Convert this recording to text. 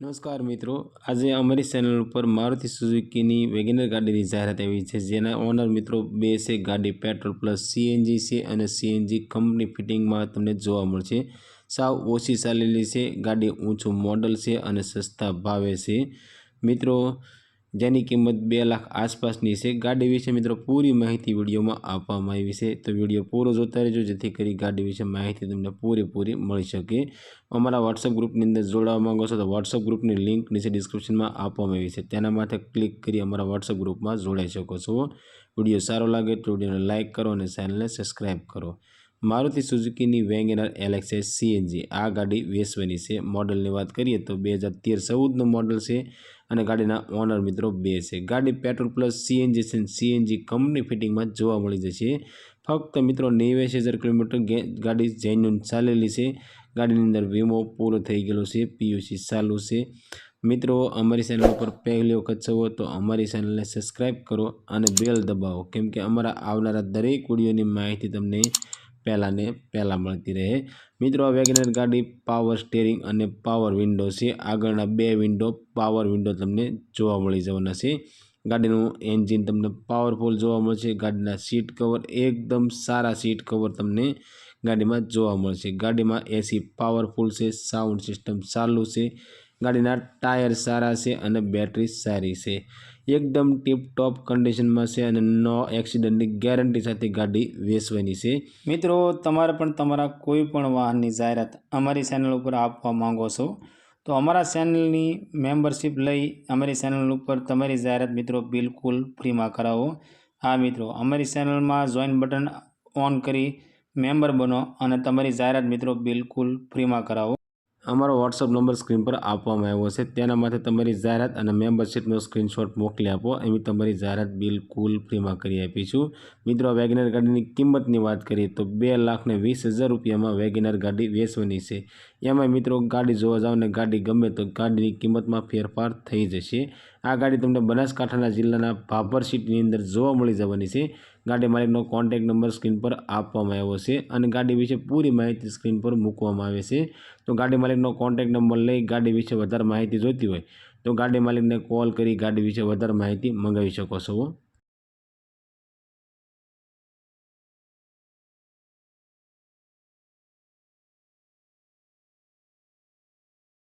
નમસ્કાર મિત્રો. આજે અમારી ચેનલ ઉપર મારુતિ સુઝુકીની વેગેનર ગાડીની જાહેરાત આવી છે, જેના ઓનર મિત્રો બે છે, ગાડી પેટ્રોલ પ્લસ સીએનજી છે અને સીએનજી કંપની ફિટિંગમાં તમને જોવા મળશે. સાવ ઓછી ચાલેલી છે, ગાડી ઊંચું મોડલ છે અને સસ્તા ભાવે છે. મિત્રો જેની કિંમત બે લાખ આસપાસની છે. ગાડી વિશે મિત્રો પૂરી માહિતી વિડીયોમાં આપવામાં આવી છે. તો વીડિયો પૂરો જોતા રહેજો, જેથી કરી ગાડી વિશે માહિતી તમને પૂરેપૂરી મળી શકે. અમારા વોટ્સઅપ ગ્રુપની અંદર જોડાવા માંગો છો તો વોટ્સઅપ ગ્રુપની લિંક નીચે ડિસ્ક્રિપ્શનમાં આપવામાં આવી છે. તેના માથે ક્લિક કરી અમારા વોટ્સઅપ ગ્રુપમાં જોડાઈ શકો છો. વીડિયો સારો લાગે તો વિડીયોને લાઇક કરો અને ચેનલને સબસ્ક્રાઈબ કરો. મારુતિ સુઝુકીની વેગેનર એલેક્સએસ સીએનજી આ ગાડી વેચવાની છે. મોડલની વાત કરીએ તો બે હજાર તેર ચૌદનું મોડલ છે અને ગાડીના ઓનર મિત્રો બે છે. ગાડી પેટ્રોલ પ્લસ સીએનજી છે સીએનજી કંપની ફિટિંગમાં જોવા મળી જશે. ફક્ત મિત્રો નેવ્યાસી હજાર કિલોમીટર ગાડી જેન્યુન ચાલેલી છે. ગાડીની અંદર વીમો પૂરો થઈ ગયેલો છે. પીયુસી ચાલુ છે. મિત્રો, અમારી ચેનલ ઉપર પહેલી વખત છો તો અમારી ચેનલને સબસ્ક્રાઈબ કરો અને બેલ દબાવો. કેમ કે અમારા આવનારા દરેક વિડીયોની માહિતી તમને પહેલાં ને પહેલાં મળતી રહે. મિત્રો, આ વેગનર ગાડી પાવર સ્ટેરિંગ અને પાવર વિન્ડો છે. આગળના બે વિન્ડો પાવર વિન્ડો તમને જોવા મળી જવાના છે. ગાડીનું એન્જિન તમને પાવરફુલ જોવા મળશે. ગાડીના સીટ કવર એકદમ સારા સીટ કવર તમને ગાડીમાં જોવા મળશે. ગાડીમાં એસી પાવરફુલ છે સાઉન્ડ સિસ્ટમ ચાલુ છે. ગાડીના ટાયર સારા છે અને બેટરી સારી છે. એકદમ ટીપટોપ કન્ડિશનમાં છે અને નો એક્સિડન્ટની ગેરંટી સાથે ગાડી વેચવાની છે. મિત્રો, તમારે પણ તમારા કોઈ પણ વાહનની જાહેરાત અમારી ચેનલ ઉપર આપવા માંગો છો, તો અમારા ચેનલની મેમ્બરશિપ લઈ અમારી ચેનલ ઉપર તમારી જાહેરાત મિત્રો બિલકુલ ફ્રીમાં કરાવો. હા મિત્રો, અમારી ચેનલમાં જોઈન બટન ઓન કરી મેમ્બર બનો અને તમારી જાહેરાત મિત્રો બિલકુલ ફ્રીમાં કરાવો. અમારો વોટ્સઅપ નંબર સ્ક્રીન પર આપવામાં આવ્યો છે. તેના માટે તમારી જાહેરાત અને મેમ્બરશીપનો સ્ક્રીનશોટ મોકલી આપો. એમ તમારી જાહેરાત બિલકુલ ફ્રીમાં કરી આપીશું. મિત્રો, વેગનર ગાડીની કિંમતની વાત કરીએ તો બે લાખને વીસ હજાર રૂપિયામાં વેગનર ગાડી વેચવાની છે. એમાં મિત્રો, ગાડી જોવા જાઓ ને ગાડી ગમે તો ગાડીની કિંમતમાં ફેરફાર થઈ જશે. આ ગાડી તમને બનાસકાંઠાના જિલ્લાના ભાભર સીટની અંદર જોવા મળી જવાની છે. ગાડી માલિકનો કોન્ટેક નંબર સ્ક્રીન પર આપવામાં આવ્યો છે અને ગાડી વિશે પૂરી માહિતી સ્ક્રીન પર મૂકવામાં આવે છે. તો ગાડી માલિકનો કોન્ટેક નંબર લઈ ગાડી વિશે વધારે માહિતી જોઈતી હોય તો ગાડી માલિકને કોલ કરી ગાડી વિશે વધારે માહિતી મંગાવી શકો છો.